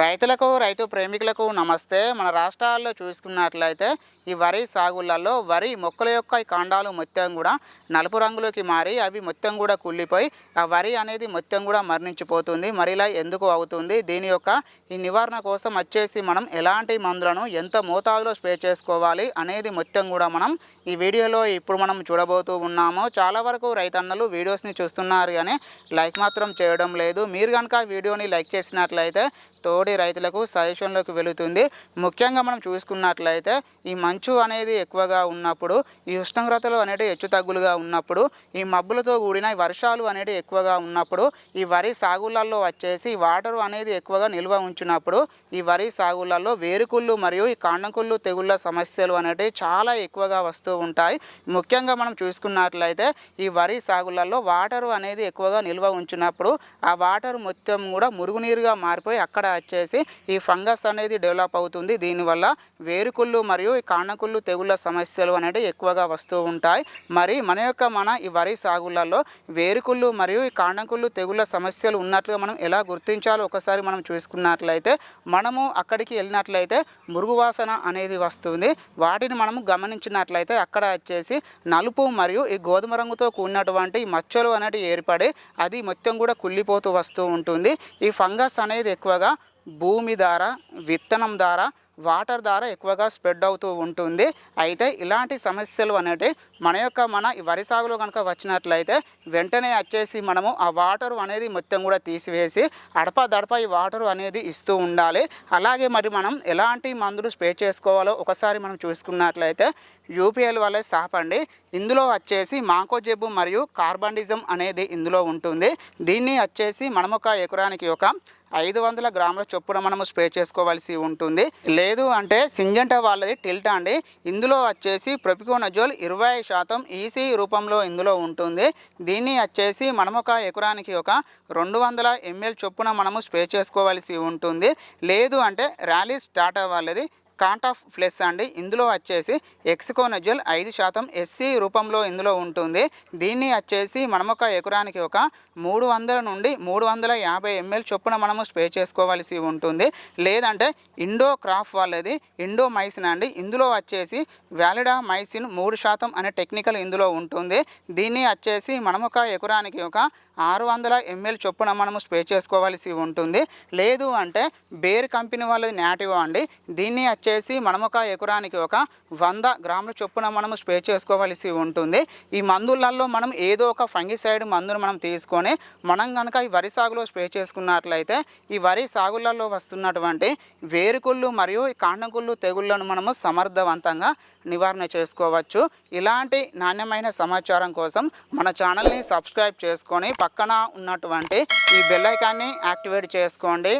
రైతులకు రైతు ప్రేమికులకు నమస్తే. మన రాష్ట్రాల్లో చూసుకున్నట్లయితే ఈ వరి సాగులలో వరి మొక్కల యొక్క కాండాలు మొత్తం కూడా నలుపు రంగులోకి మారి అవి మొత్తం కూడా కుళ్ళిపోయి ఆ వరి అనేది మొత్తం కూడా మరణించిపోతుంది మరిలా ఎందుకు అవుతుంది? దీని యొక్క ఈ నివారణ కోసం వచ్చేసి మనం ఎలాంటి మందులను ఎంత మోతాదులో స్ప్రే చేసుకోవాలి అనేది మొత్తం కూడా మనం ఈ వీడియోలో ఇప్పుడు మనం చూడబోతూ ఉన్నాము. చాలా వరకు రైతన్నలు వీడియోస్ని చూస్తున్నారు కానీ లైక్ మాత్రం చేయడం లేదు. మీరు కనుక వీడియోని లైక్ చేసినట్లయితే తో తోటి రైతులకు సజెషన్లోకి వెళుతుంది. ముఖ్యంగా మనం చూసుకున్నట్లయితే ఈ మంచు అనేది ఎక్కువగా ఉన్నప్పుడు ఈ ఉష్ణోగ్రతలు అనేవి హెచ్చు తగ్గులుగా ఉన్నప్పుడు ఈ మబ్బులతో కూడిన వర్షాలు అనేవి ఎక్కువగా ఉన్నప్పుడు ఈ వరి సాగులలో వచ్చేసి వాటర్ అనేది ఎక్కువగా నిల్వ ఉంచినప్పుడు ఈ వరి సాగులలో వేరుకుళ్ళు మరియు ఈ కాండంకుళ్ళు తెగుళ్ళ సమస్యలు అనేవి చాలా ఎక్కువగా వస్తూ ఉంటాయి. ముఖ్యంగా మనం చూసుకున్నట్లయితే ఈ వరి సాగులలో వాటర్ అనేది ఎక్కువగా నిల్వ ఉంచినప్పుడు ఆ వాటర్ మొత్తం కూడా మురుగునీరుగా మారిపోయి అక్కడ వచ్చేసి ఈ ఫంగస్ అనేది డెవలప్ అవుతుంది. దీనివల్ల వేరుకుళ్ళు మరియు ఈ తెగుళ్ళ సమస్యలు అనేవి ఎక్కువగా వస్తూ ఉంటాయి. మరి మన యొక్క మన ఈ వరి సాగులలో వేరుకుళ్ళు మరియు ఈ కానకుళ్ళు తెగుళ్ళ సమస్యలు ఉన్నట్లుగా మనం ఎలా గుర్తించాలో ఒకసారి మనం చూసుకున్నట్లయితే మనము అక్కడికి వెళ్ళినట్లయితే మురుగువాసన అనేది వస్తుంది. వాటిని మనము గమనించినట్లయితే అక్కడ వచ్చేసి నలుపు మరియు ఈ గోధుమ రంగుతో కూడినటువంటి మచ్చలు అనేవి ఏర్పడి అది మొత్తం కూడా కుళ్ళిపోతూ వస్తూ ఉంటుంది. ఈ ఫంగస్ అనేది ఎక్కువగా భూమి ద్వారా విత్తనం ద్వారా వాటర్ ద్వారా ఎక్కువగా స్ప్రెడ్ అవుతూ ఉంటుంది. అయితే ఇలాంటి సమస్యలు అనేవి మన యొక్క మన వరి సాగులో కనుక వచ్చినట్లయితే వెంటనే వచ్చేసి మనము ఆ వాటర్ అనేది మొత్తం కూడా తీసివేసి అడప దడప ఈ వాటర్ అనేది ఇస్తూ ఉండాలి. అలాగే మరి మనం ఎలాంటి మందులు స్ప్రే చేసుకోవాలో ఒకసారి మనం చూసుకున్నట్లయితే యూపీఎల్ వల్లే సాపండి ఇందులో వచ్చేసి మాకో మరియు కార్బండిజం అనేది ఇందులో ఉంటుంది. దీన్ని వచ్చేసి మనం ఒక ఎకరానికి ఒక ఐదు వందల గ్రాముల చొప్పున మనము స్ప్రే చేసుకోవాల్సి ఉంటుంది. లేదు అంటే సింజంట వాళ్ళది టిల్ట్ అండి. ఇందులో వచ్చేసి ప్రొపికోనజోల్ ఇరవై శాతం ఈసీ రూపంలో ఇందులో ఉంటుంది. దీన్ని వచ్చేసి మనం ఒక ఎకరానికి ఒక రెండు వందల ఎంఎల్ చొప్పున మనము స్ప్రే చేసుకోవాల్సి ఉంటుంది. లేదు అంటే ర్యాలీస్ స్టార్ట్ వాళ్ళది కాంట్ ఆఫ్ ఫ్లెస్ అండి. ఇందులో వచ్చేసి ఎక్స్కోనజల్ ఐదు శాతం ఎస్సీ రూపంలో ఇందులో ఉంటుంది. దీన్ని వచ్చేసి మనం ఒక ఎకరానికి ఒక మూడు వందల నుండి మూడు వందల యాభై ఎంఎల్ చొప్పున మనము స్ప్రే చేసుకోవాల్సి ఉంటుంది. లేదంటే ఇండో క్రాఫ్ వాళ్ళది ఇండో మైసిన్ అండి. ఇందులో వచ్చేసి వ్యాలిడా మైసిన్ మూడు శాతం అనే టెక్నికల్ ఇందులో ఉంటుంది. దీన్ని వచ్చేసి మనం ఒక ఎకరానికి ఒక ఆరు వందల ఎంఎల్ చొప్పున మనము స్ప్రే చేసుకోవాల్సి ఉంటుంది. లేదు అంటే బేర్ కంపెనీ వాళ్ళది నాటివ్ అండి. దీన్ని వచ్చేసి మనము ఒక ఎకరానికి ఒక వంద గ్రాముల చొప్పున మనము స్ప్రే చేసుకోవలసి ఉంటుంది. ఈ మందులలో మనం ఏదో ఒక ఫంగిసైడ్ మందును మనం తీసుకొని మనం కనుక ఈ వరి సాగులో స్ప్రే చేసుకున్నట్లయితే ఈ వరి సాగులలో వస్తున్నటువంటి వేరుకుళ్ళు మరియు ఈ కాండంకుళ్ళు తెగుళ్ళను మనము సమర్థవంతంగా నివారణ చేసుకోవచ్చు. ఇలాంటి నాణ్యమైన సమాచారం కోసం మన ఛానల్ని సబ్స్క్రైబ్ చేసుకొని పక్కన ఉన్నటువంటి ఈ బెల్ ఐకాన్ని యాక్టివేట్ చేసుకోండి.